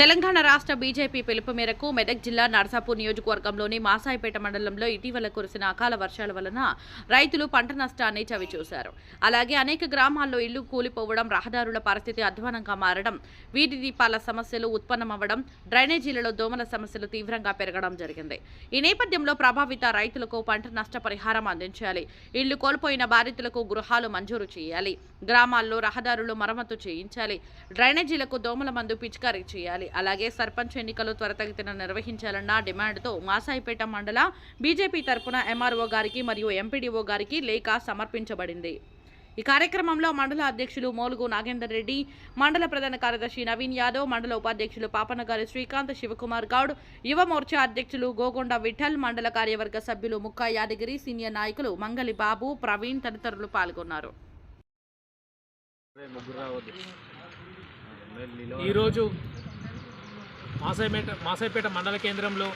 తెలంగాణ రాష్ట్ర బీజేపీ పిలుపు మేరకు మెదక్ జిల్లా నర్సాపూర్ నియోజకవర్గంలోని మాసాయిపేట మండలంలో ఇటీవల కురిసిన అకాల వర్షాల వలన రైతులు పంట నష్టాన్ని చవిచూశారు. అలాగే అనేక గ్రామాల్లో ఇళ్ళు కూలిపోవడం రహదారుల పరిస్థితి అధ్వానంగా మారడం వీధి దీపాల సమస్యలు ఉత్పన్నమవ్వడం డ్రైనేజీలలో దోమల సమస్యలు తీవ్రంగా పెరగడం జరిగింది. ఈ నేపథ్యంలో ప్రభావిత రైతులకు పంట నష్టపరిహారం అందించాలి. ఇళ్ళు కోల్పోయిన బాధితులకు గృహాలు మంజూరు చేయాలి. గ్రామాల్లో రహదారులు మరమ్మతు చేయించాలి. డ్రైనేజీలకు దోమల మందు పిచికారీ చేయాలి. అలాగే సర్పంచ్ ఎన్నికలు త్వరతగతిన నిర్వహించాలన్న డిమాండ్తో మాసాయిపేట మండల బీజేపీ తరపున ఎంఆర్ఓ గారికి మరియు ఎంపీడీఓ గారికి లేఖ సమర్పించబడింది. ఈ కార్యక్రమంలో మండల అధ్యక్షులు మోలుగు నాగేందర్ రెడ్డి మండల ప్రధాన కార్యదర్శి నవీన్ యాదవ్ మండల ఉపాధ్యక్షులు పాపనగారి శ్రీకాంత్ శివకుమార్ గౌడ్ యువ మోర్చా అధ్యక్షులు గోగొండ విఠల్ మండల కార్యవర్గ సభ్యులు ముక్కా యాదగిరి సీనియర్ నాయకులు మంగలి బాబు ప్రవీణ్ తదితరులు పాల్గొన్నారు. ఈరోజు మాసాయిపేట మాసాయిపేట మండల కేంద్రంలో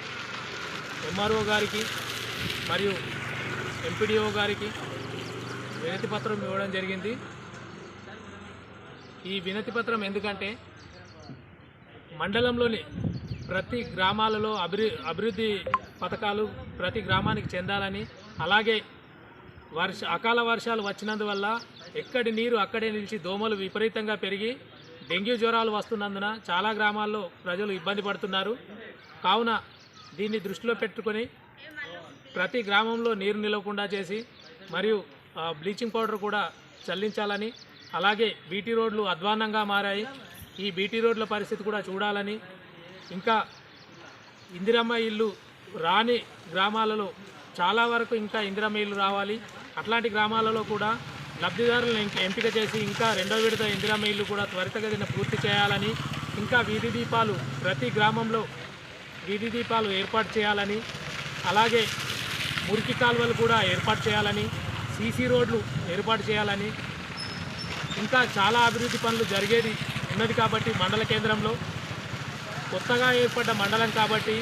ఎంఆర్ఓ గారికి మరియు ఎంపీడీఓ గారికి వినతి పత్రం ఇవ్వడం జరిగింది. ఈ వినతి పత్రం ఎందుకంటే మండలంలోని ప్రతి గ్రామాలలో అభివృ అభివృద్ధి పథకాలు ప్రతి గ్రామానికి చెందాలని అలాగే వర్ష అకాల వర్షాలు వచ్చినందువల్ల ఎక్కడి నీరు అక్కడే నిలిచి దోమలు విపరీతంగా పెరిగి డెంగ్యూ జ్వరాలు వస్తున్నందున చాలా గ్రామాల్లో ప్రజలు ఇబ్బంది పడుతున్నారు. కావున దీన్ని దృష్టిలో పెట్టుకొని ప్రతి గ్రామంలో నీరు నిలవకుండా చేసి మరియు బ్లీచింగ్ పౌడర్ కూడా చల్లించాలని అలాగే బీటీ రోడ్లు అధ్వాన్నంగా మారాయి. ఈ బీటీ రోడ్ల పరిస్థితి కూడా చూడాలని ఇంకా ఇందిరమ్మ ఇల్లు రాని గ్రామాలలో చాలా వరకు ఇంకా ఇందిరమ్మ ఇల్లు రావాలి. అట్లాంటి గ్రామాలలో కూడా లబ్ధిదారులను ఇంకా ఎంపిక చేసి ఇంకా రెండో విడత ఇందిరామ ఇల్లు కూడా త్వరితగతిన పూర్తి చేయాలని ఇంకా వీధి దీపాలు ప్రతి గ్రామంలో వీధి దీపాలు ఏర్పాటు చేయాలని అలాగే మురికి కాలువలు కూడా ఏర్పాటు చేయాలని సీసీ రోడ్లు ఏర్పాటు చేయాలని ఇంకా చాలా అభివృద్ధి పనులు జరిగేది ఉన్నది కాబట్టి మండల కేంద్రంలో. కొత్తగా ఏర్పడ్డ మండలం కాబట్టి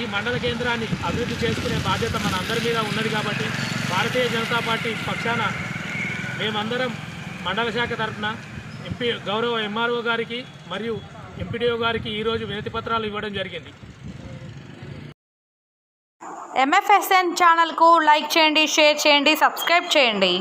ఈ మండల కేంద్రాన్ని అభివృద్ధి చేసుకునే బాధ్యత మన అందరి మీద ఉన్నది కాబట్టి భారతీయ జనతా పార్టీ పక్షాన మేమందరం మండల శాఖ తరఫున ఎంపీ గౌరవ ఎంఆర్ఓ గారికి మరియు ఎంపీడీఓ గారికి ఈరోజు వినతి పత్రాలు ఇవ్వడం జరిగింది. ఎంఎఫ్ఎస్ఎన్ ఛానల్కు లైక్ చేయండి షేర్ చేయండి సబ్స్క్రైబ్ చేయండి.